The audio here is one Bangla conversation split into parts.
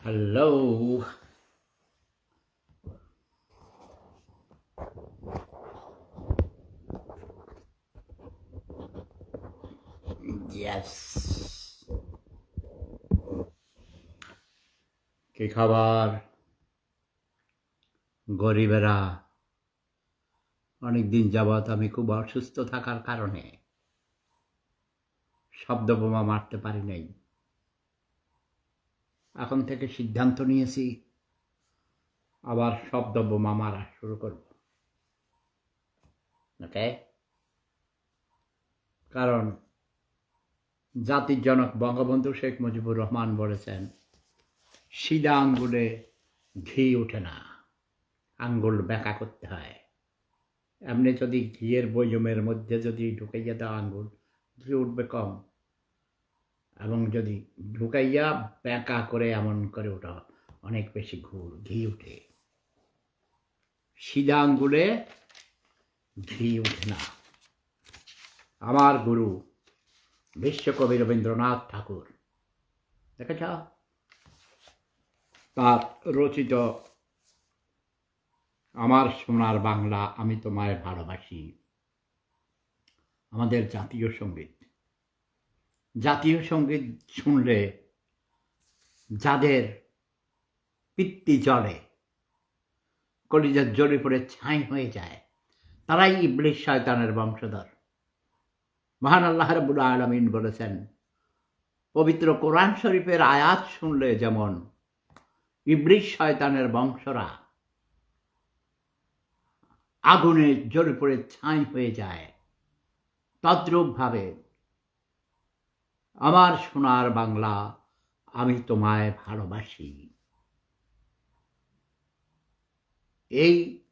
Hello. Yes. কি খাবার গরিবেরা, অনেকদিন যাবৎ আমি খুব অসুস্থ থাকার কারণে শব্দ বোমা মারতে পারি নাই এখন থেকে সিদ্ধান্ত নিয়েছি, আবার শব্দ বোমা মারা শুরু করব। ওকে কারণ জাতির জনক বঙ্গবন্ধু শেখ মুজিবুর রহমান বলেছেন, সিধা আঙ্গুলে ঘি ওঠে না, আঙ্গুল ব্যাকা করতে হয়। এমনি যদি ঘিয়ের বৈজমের মধ্যে যদি ঢুকে যেত আঙ্গুল, ঘি উঠবে কম। এবং যদি ঢুকাইয়া ব্যাকা করে এমন করে ওটা অনেক বেশি ঘুর ঘি উঠে। সিধা আঙ্গুলে ঘি উঠে না। আমার গুরু, বিশ্বকবি রবীন্দ্রনাথ ঠাকুর, দেখেছ? তার রচিত আমার সোনার বাংলা আমি তোমায় ভালোবাসি। আমাদের জাতীয় সংগীত। জাতীয় সংগীত শুনলে যাদের পিত্তি জলে কলিজার জ্বলে পড়ে ছাই হয়ে যায়, তারাই ইবলিশ শয়তানের বংশধর। মহান আল্লাহ রাবুল আলমিন বলেছেন, পবিত্র কোরআন শরীফের আয়াত শুনলে যেমন ইবলিশ শয়তানের বংশরা আগুনে জ্বলে পড়ে ছাই হয়ে যায়, তদ্রূপভাবে আমার সোনার বাংলা, আমি তোমায় ভালোবাসি। এই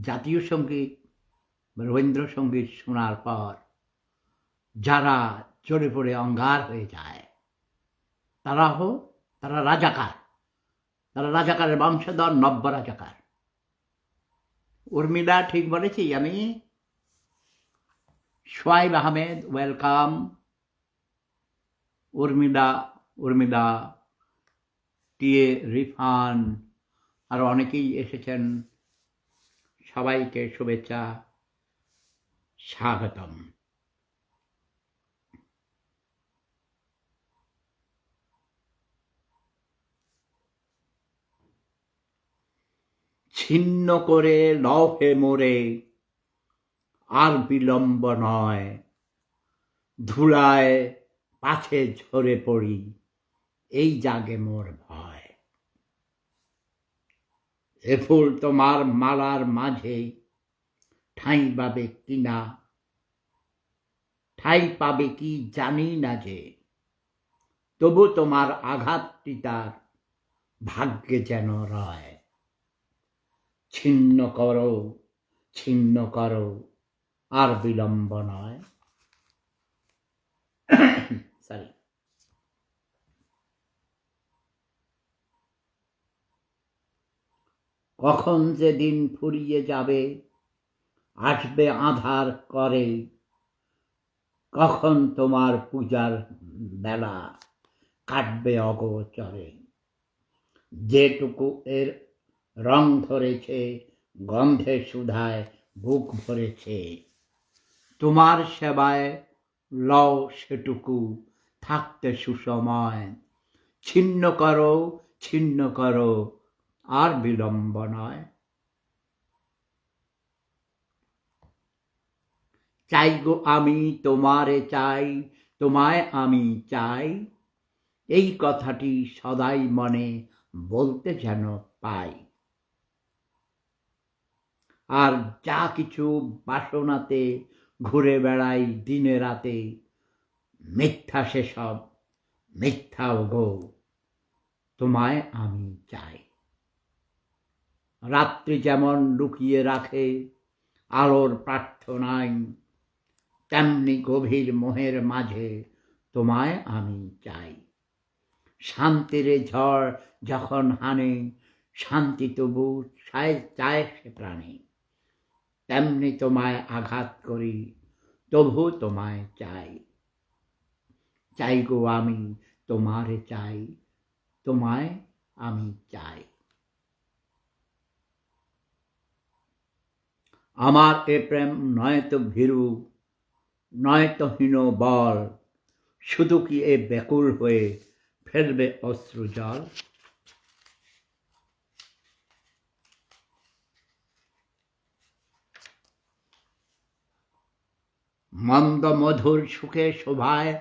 জাতীয় সংগীত, রবীন্দ্রসঙ্গীত শোনার পর যারা চড়ে পড়ে অঙ্গার হয়ে যায়, তারা হো, তারা রাজাকার। তারা রাজাকারের বংশধর, নব্য রাজাকার। উর্মিলা ঠিক বলেছি আমি। সোয়াইব আহমেদ, ওয়েলকাম। উর্মিলা উর্মিলা টিএ রিফান, আর অনেকেই এসেছেন। সবাইকে শুভেচ্ছা, স্বাগতম। ছিন্ন করে লহে মোরে, আর বিলম্ব নয়। ধুলায় পাছে ঝরে পড়ি, এই জাগে মোর ভয়। এ ফুল তোমার মালার মাঝে ঠাঁই পাবে কি না? ঠাঁই পাবে কি জানি না যে, তবু তোমার আঘাতটি তার ভাগ্যে যেন রয়। ছিন্ন করো ছিন্ন করো, আর বিলম্ব নয়। সরি কখন যে দিন ফুরিয়ে যাবে, আসবে আধার করে। কখন তোমার পূজার বেলা কাটবে অগোচরে। যেটুকু এর রং ধরেছে, গন্ধে সুধায় বুক ভরেছে। তোমার সেবায় লও সেটুকু থাকতে সুসময়। ছিন্ন করো ছিন্ন করো, আর বিলম্ব নয়। চাই গো আমি তোমারে চাই, তোমায় আমি চাই। এই কথাটি সদাই মনে বলতে যেন পাই। আর যা কিছু বাসনাতে ঘুরে বেড়াই দিনে রাতে মিথ্যা সেসব, মিথ্যা গো তোমায় আমি চাই। রাত্রি যেমন লুকিয়ে রাখে, আলোর প্রার্থনায়, তেমনি গভীর মোহের মাঝে তোমায় আমি চাই। শান্তির ঝড় যখন হানে, শান্তি তবু চায় সে প্রাণে। তেমনি তোমায় আঘাত করি, তবু তোমায় চাই। চাই গো আমি তোমারে চাই, তোমায় আমি চাই। আমার এ প্রেম নয়তো ভীরু, নয়তো হীন বল, শুধু কি এ ব্যাকুল হয়ে ফেলবে অশ্রু জল? মন্দ মধুর সুখে শোভায়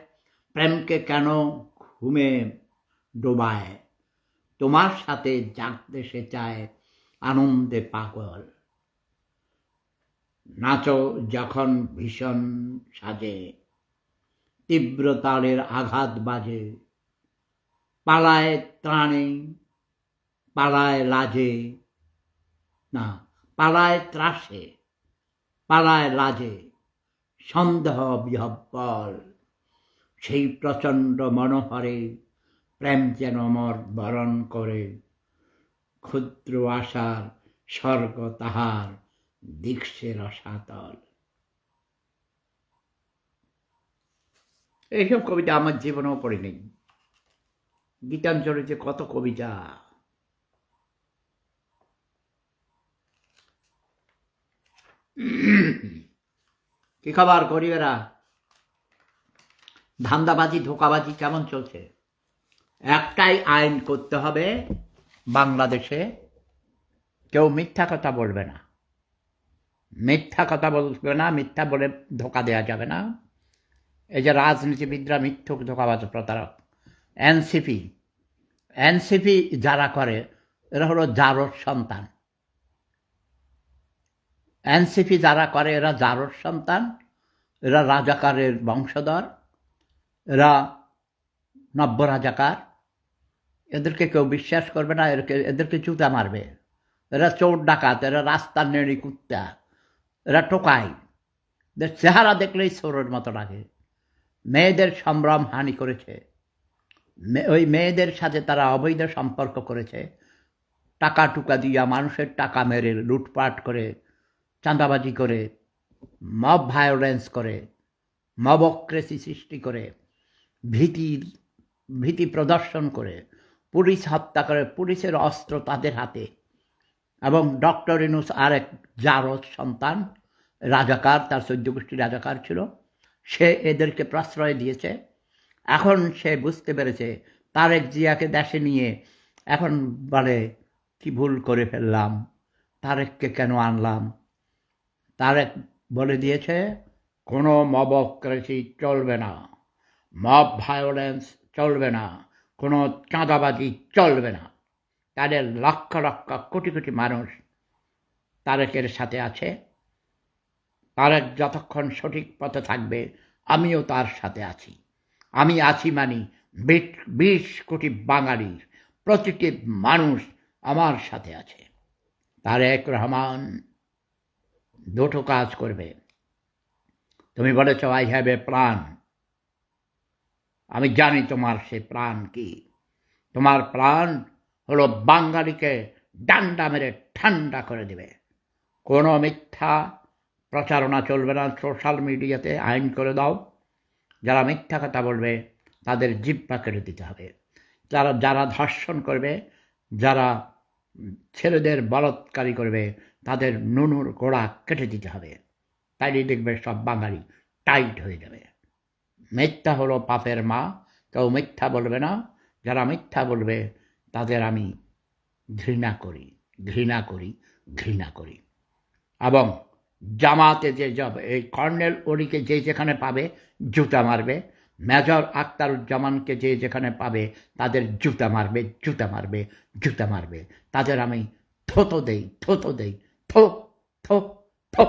প্রেমকে কেন ঘুমে ডোবায়? তোমার সাথে জাগতে সে চায় আনন্দে পাগল। নাচো যখন ভীষণ সাজে, তীব্র তালের আঘাত বাজে। পালায় ত্রাণে, পালায় লাজে। না, পালায় ত্রাসে, পালায় লাজে। সন্দেহ বিহব্বল সেই প্রচণ্ড মনোহরে প্রেম যেন মর বরণ করে। ক্ষুদ্র আশার স্বর্গ তাহার দীক্ষে রসাতল এইসব কবিতা আমার জীবনেও পড়িনি। যে কত কবিতা। কি খবর গরিবেরা ধান্দাবাজি, ধোকাবাজি কেমন চলছে? একটাই আইন করতে হবে, বাংলাদেশে কেউ মিথ্যা কথা বলবে না। মিথ্যা কথা বলবে না, মিথ্যা বলে ধোকা দেওয়া যাবে না। এই যে রাজনীতিবিদরা মিথ্যুক, ধোকাবাজ, প্রতারক, এনসিপি এনসিপি যারা করে, এরা হলো জারোর সন্তান। এনসিপি যারা করে, এরা জারোর সন্তান, এরা রাজাকারের বংশধর। এরা নব্য রাজাকার এদেরকে কেউ বিশ্বাস করবে না এদেরকে এদেরকে চুতা মারবে। এরা চোর, ডাকাত, এরা রাস্তার নেড়ি কুত্তা, এরা টোকায় এদের চেহারা দেখলেই চোরের মতো লাগে। মেয়েদের সম্ভ্রম হানি করেছে। ওই মেয়েদের সাথে তারা অবৈধ সম্পর্ক করেছে। টাকা টুকা দিয়া মানুষের টাকা মেরে লুটপাট করে, চাঁদাবাজি করে, মব ভায়োলেন্স করে মবক্রেসি সৃষ্টি করে ভীতির ভীতি প্রদর্শন করে, পুলিশ হত্যা করে, পুলিশের অস্ত্র তাদের হাতে। এবং ডক্টর ইনুস আরেক জারদ সন্তান, রাজাকার, তার গোষ্ঠী রাজাকার ছিল। সে এদেরকে প্রশ্রয় দিয়েছে। এখন সে বুঝতে পেরেছে, তারেক জিয়াকে দেশে নিয়ে এখন বলে, কি ভুল করে ফেললাম, তারেককে কেন আনলাম? তারেক বলে দিয়েছে, কোনো মবক্রেসি চলবে না। মব ভায়োলেন্স চলবে না, কোনো চাঁদাবাজি চলবে না। তাদের লক্ষ লক্ষ কোটি কোটি মানুষ তারেকের সাথে আছে। তারেক যতক্ষণ সঠিক পথে থাকবে, আমিও তার সাথে আছি। আমি আছি মানি বিশ- কোটি বাঙালির, প্রতিটি মানুষ আমার সাথে আছে। তারেক রহমান দুটো কাজ করবে। তুমি বলেছ আই হ্যাভ এ প্ল্যান আমি জানি তোমার সে প্রাণ কি। তোমার প্রাণ হলো বাঙালিকে ডান্ডা মেরে ঠান্ডা করে দেবে। কোনো মিথ্যা প্রচারণা চলবে না সোশ্যাল মিডিয়াতে, আইন করে দাও। যারা মিথ্যা কথা বলবে, তাদের জিব্বা কেটে দিতে হবে। যারা যারা ধর্ষণ করবে, যারা ছেলেদের বলৎকারী করবে, তাদের নুনুর গোড়া কেটে দিতে হবে। তাইলে দেখবে সব বাঙালি টাইট হয়ে যাবে। মিথ্যা হলো পাপের মা, কেউ মিথ্যা বলবে না। যারা মিথ্যা বলবে, তাদের আমি ঘৃণা করি ঘৃণা করি ঘৃণা করি। এবং জামাতে যে যাব এই কর্নেল ওরিকে যে যেখানে পাবে, জুতা মারবে। মেজর আক্তারুজ্জামানকে যে যেখানে পাবে, তাদের জুতা মারবে জুতা মারবে জুতা মারবে। তাদের আমি থোতো দেই থোতো দেই, থো থো থো।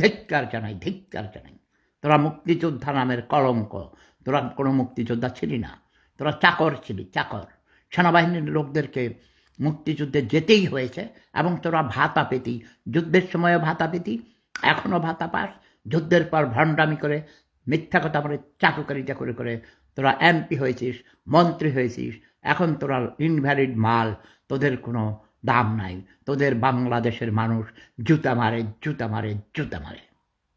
ধিক্কার জানাই ধিক্কার জানাই। তোরা মুক্তিযোদ্ধা নামের কলঙ্ক। তোরা কোনো মুক্তিযোদ্ধা ছিলি না। তোরা চাকর ছিলি, চাকর। সেনাবাহিনীর লোকদেরকে মুক্তিযুদ্ধে যেতেই হয়েছে এবং তোরা ভাতা পেতি। যুদ্ধের সময়ও ভাতা পেতি এখনও ভাতা পাস। যুদ্ধের পর ভণ্ডামি করে, মিথ্যা কথা বলে, চাকুকারিতা করে করে তোরা এমপি হয়েছিস, মন্ত্রী হয়েছিস। এখন তোরা ইনভ্যালিড মাল, তোদের কোনো দাম নাই। তোদের বাংলাদেশের মানুষ জুতা মারে জুতা মারে জুতা মারে।